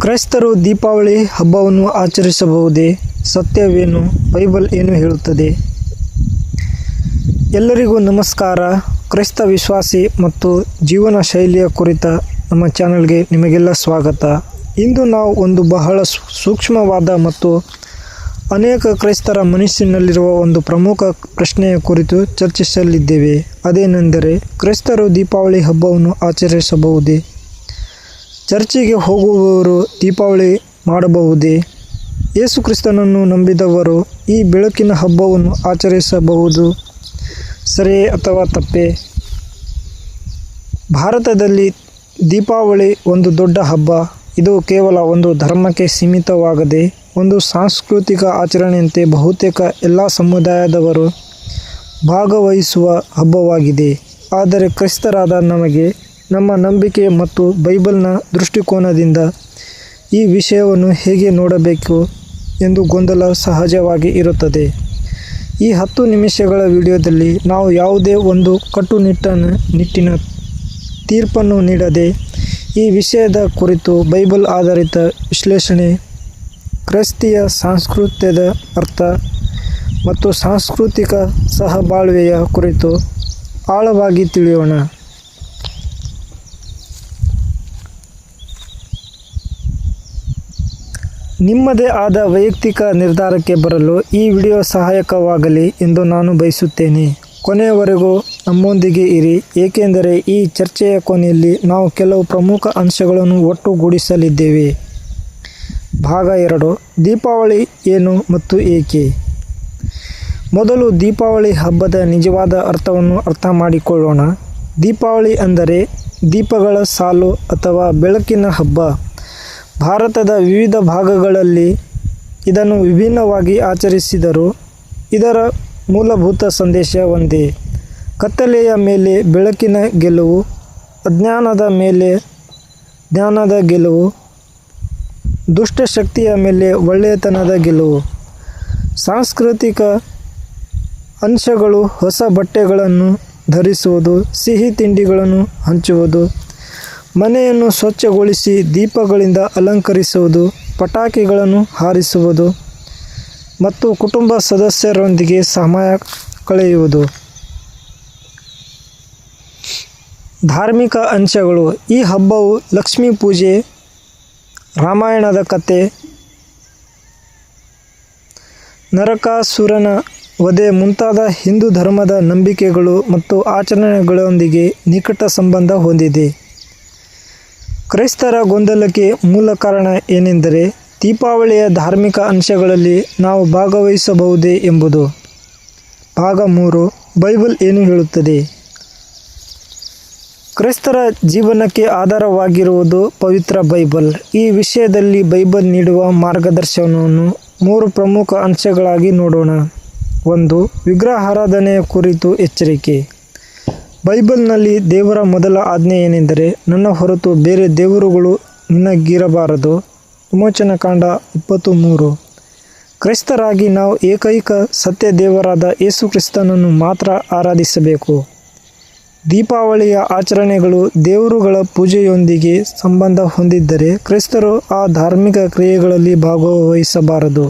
ಕ್ರೈಸ್ತರು ದೀಪಾವಳಿ ಹಬ್ಬವನ್ನು ಆಚರಿಸಬಹುದೇ? ಸತ್ಯವೇನು? ಬೈಬಲ್ ಏನು ಹೇಳುತ್ತದೆ? ಎಲ್ಲರಿಗೂ ನಮಸ್ಕಾರ. ಕ್ರೈಸ್ತ ವಿಶ್ವಾಸಿ ಮತ್ತು ಜೀವನ ಶೈಲಿಯ ಕುರಿತ ನಮ್ಮ ಚಾನಲ್ಗೆ ನಿಮಗೆಲ್ಲ ಸ್ವಾಗತ. ಇಂದು ನಾವು ಒಂದು ಬಹಳ ಸೂಕ್ಷ್ಮವಾದ ಮತ್ತು ಅನೇಕ ಕ್ರೈಸ್ತರ ಮನಸ್ಸಿನಲ್ಲಿರುವ ಒಂದು ಪ್ರಮುಖ ಪ್ರಶ್ನೆಯ ಕುರಿತು ಚರ್ಚಿಸಲಿದ್ದೇವೆ. ಅದೇನೆಂದರೆ, ಕ್ರೈಸ್ತರು ದೀಪಾವಳಿ ಹಬ್ಬವನ್ನು ಆಚರಿಸಬಹುದೇ? ಚರ್ಚಿಗೆ ಹೋಗುವವರು ದೀಪಾವಳಿ ಮಾಡಬಹುದೇ? ಯೇಸು ಕ್ರಿಸ್ತನನ್ನು ನಂಬಿದವರು ಈ ಬೆಳಕಿನ ಹಬ್ಬವನ್ನು ಆಚರಿಸಬಹುದು. ಸರಿಯೇ ಅಥವಾ ತಪ್ಪೇ? ಭಾರತದಲ್ಲಿ ದೀಪಾವಳಿ ಒಂದು ದೊಡ್ಡ ಹಬ್ಬ. ಇದು ಕೇವಲ ಒಂದು ಧರ್ಮಕ್ಕೆ ಸೀಮಿತವಾಗದೆ ಒಂದು ಸಾಂಸ್ಕೃತಿಕ ಆಚರಣೆಯಂತೆ ಬಹುತೇಕ ಎಲ್ಲ ಸಮುದಾಯದವರು ಭಾಗವಹಿಸುವ ಹಬ್ಬವಾಗಿದೆ. ಆದರೆ ಕ್ರಿಸ್ತರಾದ ನಮಗೆ ನಮ್ಮ ನಂಬಿಕೆ ಮತ್ತು ಬೈಬಲ್ನ ದೃಷ್ಟಿಕೋನದಿಂದ ಈ ವಿಷಯವನ್ನು ಹೇಗೆ ನೋಡಬೇಕು ಎಂದು ಗೊಂದಲ ಸಹಜವಾಗಿ ಇರುತ್ತದೆ. ಈ ಹತ್ತು ನಿಮಿಷಗಳ ವಿಡಿಯೋದಲ್ಲಿ ನಾವು ಯಾವುದೇ ಒಂದು ಕಟ್ಟುನಿಟ್ಟನ ನಿಟ್ಟಿನ ತೀರ್ಪನ್ನು ನೀಡದೆ ಈ ವಿಷಯದ ಕುರಿತು ಬೈಬಲ್ ಆಧಾರಿತ ವಿಶ್ಲೇಷಣೆ, ಕ್ರೈಸ್ತಿಯ ಸಾಂಸ್ಕೃತ್ಯದ ಅರ್ಥ ಮತ್ತು ಸಾಂಸ್ಕೃತಿಕ ಸಹಬಾಳ್ವೆಯ ಕುರಿತು ಆಳವಾಗಿ ತಿಳಿಯೋಣ. ನಿಮ್ಮದೇ ಆದ ವೈಯಕ್ತಿಕ ನಿರ್ಧಾರಕ್ಕೆ ಬರಲು ಈ ವಿಡಿಯೋ ಸಹಾಯಕವಾಗಲಿ ಎಂದು ನಾನು ಬಯಸುತ್ತೇನೆ. ಕೊನೆಯವರೆಗೂ ನಮ್ಮೊಂದಿಗೆ ಇರಿ. ಏಕೆಂದರೆ ಈ ಚರ್ಚೆಯ ಕೊನೆಯಲ್ಲಿ ನಾವು ಕೆಲವು ಪ್ರಮುಖ ಅಂಶಗಳನ್ನು ಒಟ್ಟುಗೂಡಿಸಲಿದ್ದೇವೆ. ಭಾಗ ಎರಡು. ದೀಪಾವಳಿ ಏನು ಮತ್ತು ಏಕೆ? ಮೊದಲು ದೀಪಾವಳಿ ಹಬ್ಬದ ನಿಜವಾದ ಅರ್ಥವನ್ನು ಅರ್ಥ ಮಾಡಿಕೊಳ್ಳೋಣ. ದೀಪಾವಳಿ ಅಂದರೆ ದೀಪಗಳ ಸಾಲು ಅಥವಾ ಬೆಳಕಿನ ಹಬ್ಬ. ಭಾರತದ ವಿವಿಧ ಭಾಗಗಳಲ್ಲಿ ಇದನ್ನು ವಿಭಿನ್ನವಾಗಿ ಆಚರಿಸಿದರು. ಇದರ ಮೂಲಭೂತ ಸಂದೇಶ ಒಂದೇ. ಕತ್ತಲೆಯ ಮೇಲೆ ಬೆಳಕಿನ ಗೆಲುವು, ಅಜ್ಞಾನದ ಮೇಲೆ ಜ್ಞಾನದ ಗೆಲುವು ದುಷ್ಟಶಕ್ತಿಯ ಮೇಲೆ ಒಳ್ಳೆಯತನದ ಗೆಲುವು. ಸಾಂಸ್ಕೃತಿಕ ಅಂಶಗಳು ಹೊಸ ಬಟ್ಟೆಗಳನ್ನು ಧರಿಸುವುದು, ಸಿಹಿ ತಿಂಡಿಗಳನ್ನು ಹಂಚುವುದು ಮನೆಯನ್ನು ಸ್ವಚ್ಛಗೊಳಿಸಿ ದೀಪಗಳಿಂದ ಅಲಂಕರಿಸುವುದು, ಪಟಾಕಿಗಳನ್ನು ಹಾರಿಸುವುದು ಮತ್ತು ಕುಟುಂಬ ಸದಸ್ಯರೊಂದಿಗೆ ಸಮಯ ಕಳೆಯುವುದು. ಧಾರ್ಮಿಕ ಅಂಶಗಳು. ಈ ಹಬ್ಬವು ಲಕ್ಷ್ಮೀ ಪೂಜೆ, ರಾಮಾಯಣದ ಕತೆ, ನರಕಾಸುರನ ವಧೆ ಮುಂತಾದ ಹಿಂದೂ ಧರ್ಮದ ನಂಬಿಕೆಗಳು ಮತ್ತು ಆಚರಣೆಗಳೊಂದಿಗೆ ನಿಕಟ ಸಂಬಂಧ ಹೊಂದಿದೆ. ಕ್ರೈಸ್ತರ ಗೊಂದಲಕ್ಕೆ ಮೂಲ ಕಾರಣ ಏನೆಂದರೆ ದೀಪಾವಳಿಯ ಧಾರ್ಮಿಕ ಅಂಶಗಳಲ್ಲಿ ನಾವು ಭಾಗವಹಿಸಬಹುದೇ ಎಂಬುದು. ಭಾಗ ಮೂರು, ಬೈಬಲ್ ಏನು ಹೇಳುತ್ತದೆ? ಕ್ರೈಸ್ತರ ಜೀವನಕ್ಕೆ ಆಧಾರವಾಗಿರುವುದು ಪವಿತ್ರ ಬೈಬಲ್. ಈ ವಿಷಯದಲ್ಲಿ ಬೈಬಲ್ ನೀಡುವ ಮಾರ್ಗದರ್ಶನವನ್ನು ಮೂರು ಪ್ರಮುಖ ಅಂಶಗಳಾಗಿ ನೋಡೋಣ. ಒಂದು ವಿಗ್ರಹಾರಾಧನೆಯ ಕುರಿತು ಎಚ್ಚರಿಕೆ. ಬೈಬಲ್ನಲ್ಲಿ ದೇವರ ಮೊದಲ ಆಜ್ಞೆ ಏನೆಂದರೆ, ನನ್ನ ಹೊರತು ಬೇರೆ ದೇವರುಗಳು ನಿನಗಿರಬಾರದು. ವಿಮೋಚನ ಕಾಂಡ ಇಪ್ಪತ್ತು ಮೂರು ಕ್ರೈಸ್ತರಾಗಿ ನಾವು ಏಕೈಕ ಸತ್ಯ ದೇವರಾದ ಯೇಸು ಕ್ರಿಸ್ತನನ್ನು ಮಾತ್ರ ಆರಾಧಿಸಬೇಕು. ದೀಪಾವಳಿಯ ಆಚರಣೆಗಳು ದೇವರುಗಳ ಪೂಜೆಯೊಂದಿಗೆ ಸಂಬಂಧ ಹೊಂದಿದ್ದರೆ ಕ್ರೈಸ್ತರು ಆ ಧಾರ್ಮಿಕ ಕ್ರಿಯೆಗಳಲ್ಲಿ ಭಾಗವಹಿಸಬಾರದು.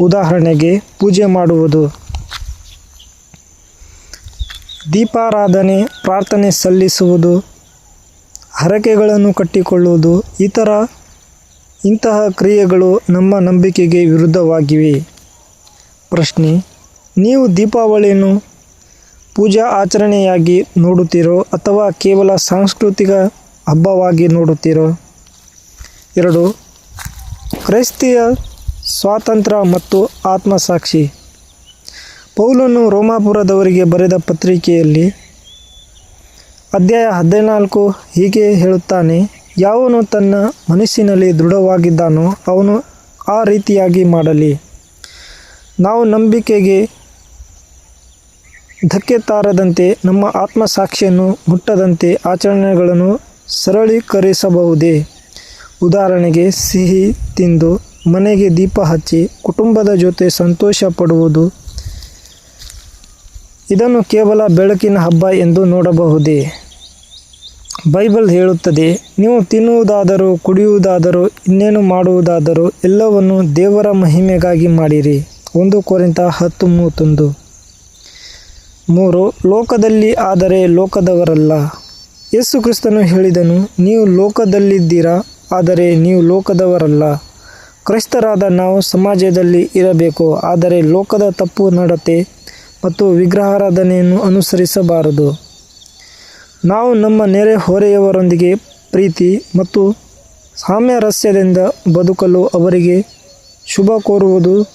ಉದಾಹರಣೆಗೆ, ಪೂಜೆ ಮಾಡುವುದು. ದೀಪಾರಾಧನೆ, ಪ್ರಾರ್ಥನೆ ಸಲ್ಲಿಸುವುದು, ಹರಕೆಗಳನ್ನು ಕಟ್ಟಿಕೊಳ್ಳುವುದು, ಇತರ ಇಂತಹ ಕ್ರಿಯೆಗಳು ನಮ್ಮ ನಂಬಿಕೆಗೆ ವಿರುದ್ಧವಾಗಿವೆ. ಪ್ರಶ್ನೆ, ನೀವು ದೀಪಾವಳಿಯನ್ನು ಪೂಜಾ ಆಚರಣೆಯಾಗಿ ನೋಡುತ್ತೀರೋ ಅಥವಾ ಕೇವಲ ಸಾಂಸ್ಕೃತಿಕ ಹಬ್ಬವಾಗಿ ನೋಡುತ್ತೀರೋ? ಎರಡು, ಕ್ರೈಸ್ತಿಯ ಸ್ವಾತಂತ್ರ್ಯ ಮತ್ತು ಆತ್ಮಸಾಕ್ಷಿ. ಪೌಲನು ರೋಮಾಪುರದವರಿಗೆ ಬರೆದ ಪತ್ರಿಕೆಯಲ್ಲಿ ಅಧ್ಯಾಯ ಹದಿನಾಲ್ಕು ಹೀಗೆ ಹೇಳುತ್ತಾನೆ, ಯಾವನು ತನ್ನ ಮನಸ್ಸಿನಲ್ಲಿ ದೃಢವಾಗಿದ್ದಾನೋ ಅವನು ಆ ರೀತಿಯಾಗಿ ಮಾಡಲಿ. ನಾವು ನಂಬಿಕೆಗೆ ಧಕ್ಕೆ ತಾರದಂತೆ ನಮ್ಮ ಆತ್ಮಸಾಕ್ಷಿಯನ್ನು ಮುಟ್ಟದಂತೆ ಆಚರಣೆಗಳನ್ನು ಸರಳೀಕರಿಸಬಹುದೇ? ಉದಾಹರಣೆಗೆ, ಸಿಹಿ ತಿಂದು ಮನೆಗೆ ದೀಪ ಹಚ್ಚಿ ಕುಟುಂಬದ ಜೊತೆ ಸಂತೋಷ ಪಡುವುದು ಇದನ್ನು ಕೇವಲ ಬೆಳಕಿನ ಹಬ್ಬ ಎಂದು ನೋಡಬಹುದೇ? ಬೈಬಲ್ ಹೇಳುತ್ತದೆ, ನೀವು ತಿನ್ನುವುದಾದರೂ ಕುಡಿಯುವುದಾದರೂ ಇನ್ನೇನು ಮಾಡುವುದಾದರೂ ಎಲ್ಲವನ್ನು ದೇವರ ಮಹಿಮೆಗಾಗಿ ಮಾಡಿರಿ. ಒಂದು ಕೊರಿಂತ ಹತ್ತು ಮೂವತ್ತೊಂದು. ಮೂರು, ಲೋಕದಲ್ಲಿ ಆದರೆ ಲೋಕದವರಲ್ಲ. ಯೇಸು ಕ್ರಿಸ್ತನು ಹೇಳಿದನು, ನೀವು ಲೋಕದಲ್ಲಿದ್ದೀರಾ, ಆದರೆ ನೀವು ಲೋಕದವರಲ್ಲ. ಕ್ರೈಸ್ತರಾದ ನಾವು ಸಮಾಜದಲ್ಲಿ ಇರಬೇಕು, ಆದರೆ ಲೋಕದ ತಪ್ಪು ನಡತೆ ಮತ್ತು ವಿಗ್ರಹಾರಾಧನೆಯನ್ನು ಅನುಸರಿಸಬಾರದು. ನಾವು ನಮ್ಮ ನೆರೆ ಹೊರೆಯವರೊಂದಿಗೆ ಪ್ರೀತಿ ಮತ್ತು ಸಾಮ್ಯರಸ್ಯದಿಂದ ಬದುಕಲು ಅವರಿಗೆ ಶುಭ ಕೋರುವುದು,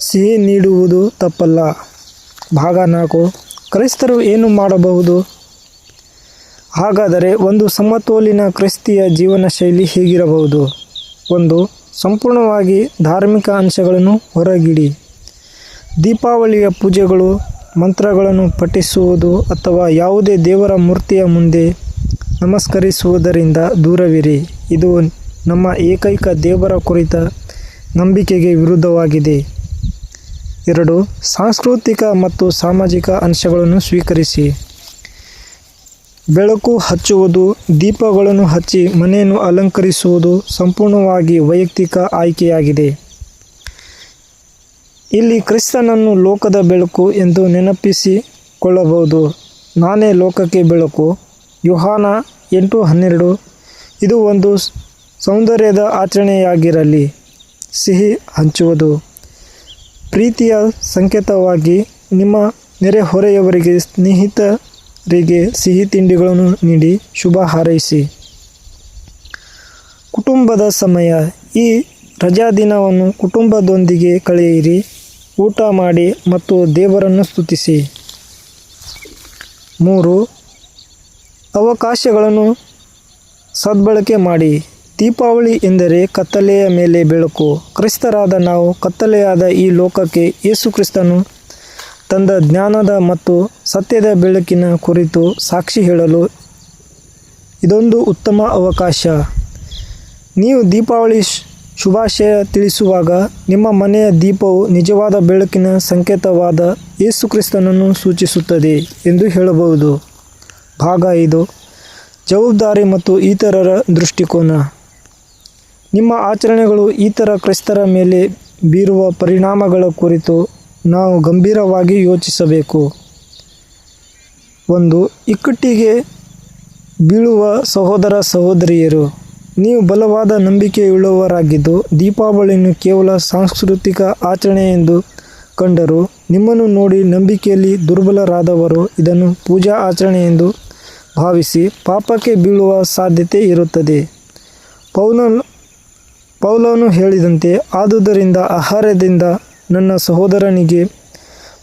ಸಿಹಿ ನೀಡುವುದು ತಪ್ಪಲ್ಲ. ಭಾಗ ನಾಲ್ಕು. ಕ್ರೈಸ್ತರು ಏನು ಮಾಡಬಹುದು? ಹಾಗಾದರೆ ಒಂದು ಸಮತೋಲಿನ ಕ್ರಿಸ್ತಿಯ ಜೀವನ ಶೈಲಿ ಹೇಗಿರಬಹುದು? ಒಂದು, ಸಂಪೂರ್ಣವಾಗಿ ಧಾರ್ಮಿಕ ಅಂಶಗಳನ್ನು ಹೊರಗಿಡಿ. ದೀಪಾವಳಿಯ ಪೂಜೆಗಳು, ಮಂತ್ರಗಳನ್ನು ಪಠಿಸುವುದು ಅಥವಾ ಯಾವುದೇ ದೇವರ ಮೂರ್ತಿಯ ಮುಂದೆ ನಮಸ್ಕರಿಸುವುದರಿಂದ ದೂರವಿರಿ. ಇದು ನಮ್ಮ ಏಕೈಕ ದೇವರ ಕುರಿತ ನಂಬಿಕೆಗೆ ವಿರುದ್ಧವಾಗಿದೆ. ಎರಡು, ಸಾಂಸ್ಕೃತಿಕ ಮತ್ತು ಸಾಮಾಜಿಕ ಅಂಶಗಳನ್ನು ಸ್ವೀಕರಿಸಿ. ಬೆಳಕು ಹಚ್ಚುವುದು, ದೀಪಗಳನ್ನು ಹಚ್ಚಿ ಮನೆಯನ್ನು ಅಲಂಕರಿಸುವುದು ಸಂಪೂರ್ಣವಾಗಿ ವೈಯಕ್ತಿಕ ಆಯ್ಕೆಯಾಗಿದೆ. ಇಲ್ಲಿ ಕ್ರಿಸ್ತನನ್ನು ಲೋಕದ ಬೆಳಕು ಎಂದು ನೆನಪಿಸಿಕೊಳ್ಳಬಹುದು. ನಾನೇ ಲೋಕಕ್ಕೆ ಬೆಳಕು. ಯುಹಾನ ಎಂಟು ಹನ್ನೆರಡು. ಇದು ಒಂದು ಸೌಂದರ್ಯದ ಆಚರಣೆಯಾಗಿರಲಿ. ಸಿಹಿ ಹಂಚುವುದು. ಪ್ರೀತಿಯ ಸಂಕೇತವಾಗಿ ನಿಮ್ಮ ನೆರೆಹೊರೆಯವರಿಗೆ ಸ್ನೇಹಿತರಿಗೆ ಸಿಹಿ ತಿಂಡಿಗಳನ್ನು ನೀಡಿ ಶುಭ ಹಾರೈಸಿ. ಕುಟುಂಬದ ಸಮಯ. ಈ ರಜಾದಿನವನ್ನು ಕುಟುಂಬದೊಂದಿಗೆ ಕಳೆಯಿರಿ. ಊಟ ಮಾಡಿ ಮತ್ತು ದೇವರನ್ನು ಸ್ತುತಿಸಿ. ಮೂರು, ಅವಕಾಶಗಳನ್ನು ಸದ್ಬಳಕೆ ಮಾಡಿ. ದೀಪಾವಳಿ ಎಂದರೆ ಕತ್ತಲೆಯ ಮೇಲೆ ಬೆಳಕು. ಕ್ರಿಸ್ತರಾದ ನಾವು ಕತ್ತಲೆಯಾದ ಈ ಲೋಕಕ್ಕೆ ಯೇಸು ಕ್ರಿಸ್ತನು ತಂದ ಜ್ಞಾನದ ಮತ್ತು ಸತ್ಯದ ಬೆಳಕಿನ ಕುರಿತು ಸಾಕ್ಷಿ ಹೇಳಲು ಇದೊಂದು ಉತ್ತಮ ಅವಕಾಶ. ನೀವು ದೀಪಾವಳಿ ಶುಭಾಶಯ ತಿಳಿಸುವಾಗ ನಿಮ್ಮ ಮನೆಯ ದೀಪವು ನಿಜವಾದ ಬೆಳಕಿನ ಸಂಕೇತವಾದ ಯೇಸುಕ್ರಿಸ್ತನನ್ನು ಸೂಚಿಸುತ್ತದೆ ಎಂದು ಹೇಳಬಹುದು. ಭಾಗ ಐದು. ಜವಾಬ್ದಾರಿ ಮತ್ತು ಇತರರ ದೃಷ್ಟಿಕೋನ. ನಿಮ್ಮ ಆಚರಣೆಗಳು ಇತರ ಕ್ರಿಸ್ತರ ಮೇಲೆ ಬೀರುವ ಪರಿಣಾಮಗಳ ಕುರಿತು ನಾವು ಗಂಭೀರವಾಗಿ ಯೋಚಿಸಬೇಕು. ಒಂದು, ಇಕ್ಕಟ್ಟಿಗೆ ಬೀಳುವ ಸಹೋದರ ಸಹೋದರಿಯರು. ನೀವು ಬಲವಾದ ನಂಬಿಕೆಯುಳ್ಳವರಾಗಿದ್ದು, ದೀಪಾವಳಿಯನ್ನು ಕೇವಲ ಸಾಂಸ್ಕೃತಿಕ ಆಚರಣೆ ಎಂದು ಕಂಡರು, ನಿಮ್ಮನ್ನು ನೋಡಿ ನಂಬಿಕೆಯಲ್ಲಿ ದುರ್ಬಲರಾದವರು ಇದನ್ನು ಪೂಜಾ ಆಚರಣೆ ಎಂದು ಭಾವಿಸಿ ಪಾಪಕ್ಕೆ ಬೀಳುವ ಸಾಧ್ಯತೆ ಇರುತ್ತದೆ. ಪೌಲ, ಪೌಲನು ಹೇಳಿದಂತೆ, ಆದುದರಿಂದ ಆಹಾರದಿಂದ ನನ್ನ ಸಹೋದರನಿಗೆ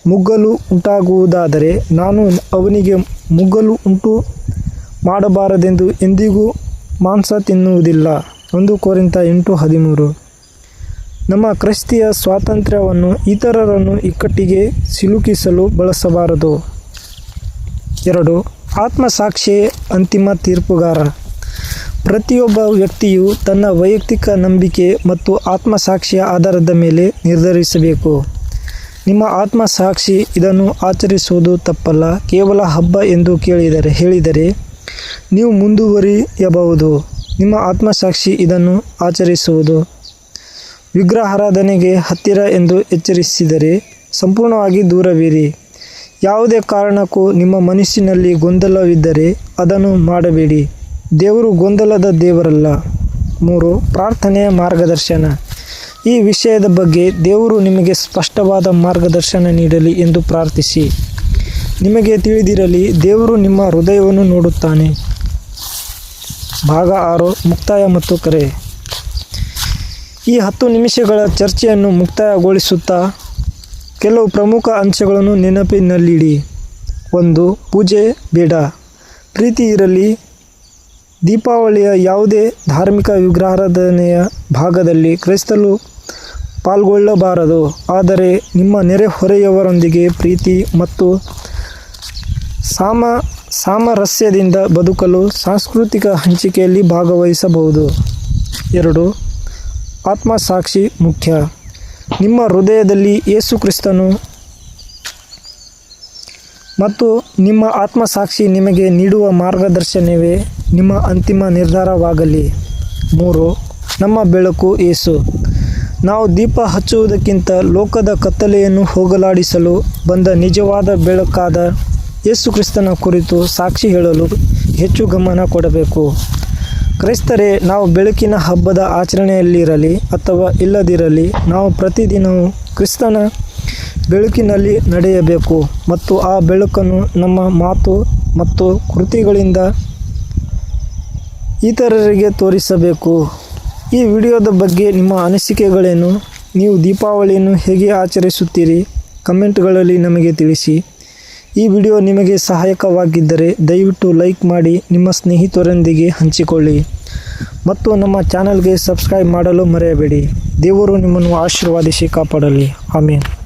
ಮುಗ್ಗಲು ಉಂಟಾಗುವುದಾದರೆ, ನಾನು ಅವನಿಗೆ ಮುಗ್ಗಲು ಉಂಟು ಮಾಡಬಾರದೆಂದು ಎಂದಿಗೂ ಮಾಂಸ ತಿನ್ನುವುದಿಲ್ಲ. ಒಂದು ಕೋರಿಂತ ಎಂಟು ಹದಿಮೂರು. ನಮ್ಮ ಕ್ರಿಸ್ತಿಯ ಸ್ವಾತಂತ್ರ್ಯವನ್ನು ಇತರರನ್ನು ಇಕ್ಕಟ್ಟಿಗೆ ಸಿಲುಕಿಸಲು ಬಳಸಬಾರದು. ಎರಡು. ಆತ್ಮಸಾಕ್ಷಿಯೇ ಅಂತಿಮ ತೀರ್ಪುಗಾರ. ಪ್ರತಿಯೊಬ್ಬ ವ್ಯಕ್ತಿಯು ತನ್ನ ವೈಯಕ್ತಿಕ ನಂಬಿಕೆ ಮತ್ತು ಆತ್ಮಸಾಕ್ಷಿಯ ಆಧಾರದ ಮೇಲೆ ನಿರ್ಧರಿಸಬೇಕು. ನಿಮ್ಮ ಆತ್ಮಸಾಕ್ಷಿ ಇದನ್ನು ಆಚರಿಸುವುದು ತಪ್ಪಲ್ಲ. ಕೇವಲ ಹಬ್ಬ ಎಂದು ಕೇಳಿದರೆ, ಹೇಳಿದರೆ ನೀವು ಮುಂದುವರಿಯಬಹುದು. ನಿಮ್ಮ ಆತ್ಮಸಾಕ್ಷಿ ಇದನ್ನು ಆಚರಿಸುವುದು. ವಿಗ್ರಹಾರಾಧನೆಗೆ ಹತ್ತಿರ ಎಂದು ಎಚ್ಚರಿಸಿದರೆ ಸಂಪೂರ್ಣವಾಗಿ ದೂರವಿರಿ. ಯಾವುದೇ ಕಾರಣಕ್ಕೂ ನಿಮ್ಮ ಮನಸ್ಸಿನಲ್ಲಿ ಗೊಂದಲವಿದ್ದರೆ ಅದನ್ನು ಮಾಡಬೇಡಿ. ದೇವರು ಗೊಂದಲದ ದೇವರಲ್ಲ. ಮೂರು, ಪ್ರಾರ್ಥನೆಯ ಮಾರ್ಗದರ್ಶನ. ಈ ವಿಷಯದ ಬಗ್ಗೆ ದೇವರು ನಿಮಗೆ ಸ್ಪಷ್ಟವಾದ ಮಾರ್ಗದರ್ಶನ ನೀಡಲಿ ಎಂದು ಪ್ರಾರ್ಥಿಸಿ. ನಿಮಗೆ ತಿಳಿದಿರಲಿ, ದೇವರು ನಿಮ್ಮ ಹೃದಯವನ್ನು ನೋಡುತ್ತಾನೆ. ಭಾಗ ಆರು, ಮುಕ್ತಾಯ ಮತ್ತು ಕರೆ. ಈ ಹತ್ತು ನಿಮಿಷಗಳ ಚರ್ಚೆಯನ್ನು ಮುಕ್ತಾಯಗೊಳಿಸುತ್ತಾ ಕೆಲವು ಪ್ರಮುಖ ಅಂಶಗಳನ್ನು ನೆನಪಿನಲ್ಲಿಡಿ. ಒಂದು, ಪೂಜೆ ಬೇಡ. ಪ್ರೀತಿ ಇರಲಿ. ದೀಪಾವಳಿಯ ಯಾವುದೇ ಧಾರ್ಮಿಕ ವಿಗ್ರಹಾರಾಧನೆಯ ಭಾಗದಲ್ಲಿ ಕ್ರೈಸ್ತರು ಪಾಲ್ಗೊಳ್ಳಬಾರದು. ಆದರೆ ನಿಮ್ಮ ನೆರೆಹೊರೆಯವರೊಂದಿಗೆ ಪ್ರೀತಿ ಮತ್ತು ಸಾಮ, ಸಾಮರಸ್ಯದಿಂದ ಬದುಕಲು ಸಾಂಸ್ಕೃತಿಕ ಹಂಚಿಕೆಯಲ್ಲಿ ಭಾಗವಹಿಸಬಹುದು. ಎರಡು, ಆತ್ಮಸಾಕ್ಷಿ ಮುಖ್ಯ. ನಿಮ್ಮ ಹೃದಯದಲ್ಲಿ ಯೇಸು ಕ್ರಿಸ್ತನು ಮತ್ತು ನಿಮ್ಮ ಆತ್ಮಸಾಕ್ಷಿ ನಿಮಗೆ ನೀಡುವ ಮಾರ್ಗದರ್ಶನವೇ ನಿಮ್ಮ ಅಂತಿಮ ನಿರ್ಧಾರವಾಗಲಿ. ಮೂರು, ನಮ್ಮ ಬೆಳಕು ಏಸು ನಾವು ದೀಪ ಹಚ್ಚುವುದಕ್ಕಿಂತ ಲೋಕದ ಕತ್ತಲೆಯನ್ನು ಹೋಗಲಾಡಿಸಲು ಬಂದ ನಿಜವಾದ ಬೆಳಕಾದ ಯೇಸು ಕ್ರಿಸ್ತನ ಕುರಿತು ಸಾಕ್ಷಿ ಹೇಳಲು ಹೆಚ್ಚು ಗಮನ ಕೊಡಬೇಕು. ಕ್ರೈಸ್ತರೇ, ನಾವು ಬೆಳಕಿನ ಹಬ್ಬದ ಆಚರಣೆಯಲ್ಲಿರಲಿ ಅಥವಾ ಇಲ್ಲದಿರಲಿ, ನಾವು ಪ್ರತಿದಿನವೂ ಕ್ರಿಸ್ತನ ಬೆಳಕಿನಲ್ಲಿ ನಡೆಯಬೇಕು ಮತ್ತು ಆ ಬೆಳಕನ್ನು ನಮ್ಮ ಮಾತು ಮತ್ತು ಕೃತಿಗಳಿಂದ ಇತರರಿಗೆ ತೋರಿಸಬೇಕು. ಈ ವಿಡಿಯೋದ ಬಗ್ಗೆ ನಿಮ್ಮ ಅನಿಸಿಕೆಗಳೇನು? ನೀವು ದೀಪಾವಳಿಯನ್ನು ಹೇಗೆ ಆಚರಿಸುತ್ತೀರಿ? ಕಮೆಂಟ್ಗಳಲ್ಲಿ ನಮಗೆ ತಿಳಿಸಿ. ಈ ವಿಡಿಯೋ ನಿಮಗೆ ಸಹಾಯಕವಾಗಿದ್ದರೆ ದಯವಿಟ್ಟು ಲೈಕ್ ಮಾಡಿ ನಿಮ್ಮ ಸ್ನೇಹಿತರೊಂದಿಗೆ ಹಂಚಿಕೊಳ್ಳಿ. ಮತ್ತು ನಮ್ಮ ಚಾನಲ್ಗೆ ಸಬ್ಸ್ಕ್ರೈಬ್ ಮಾಡಲು ಮರೆಯಬೇಡಿ. ದೇವರು ನಿಮ್ಮನ್ನು ಆಶೀರ್ವಾದಿಸಿ ಕಾಪಾಡಲಿ. ಆಮೇಲೆ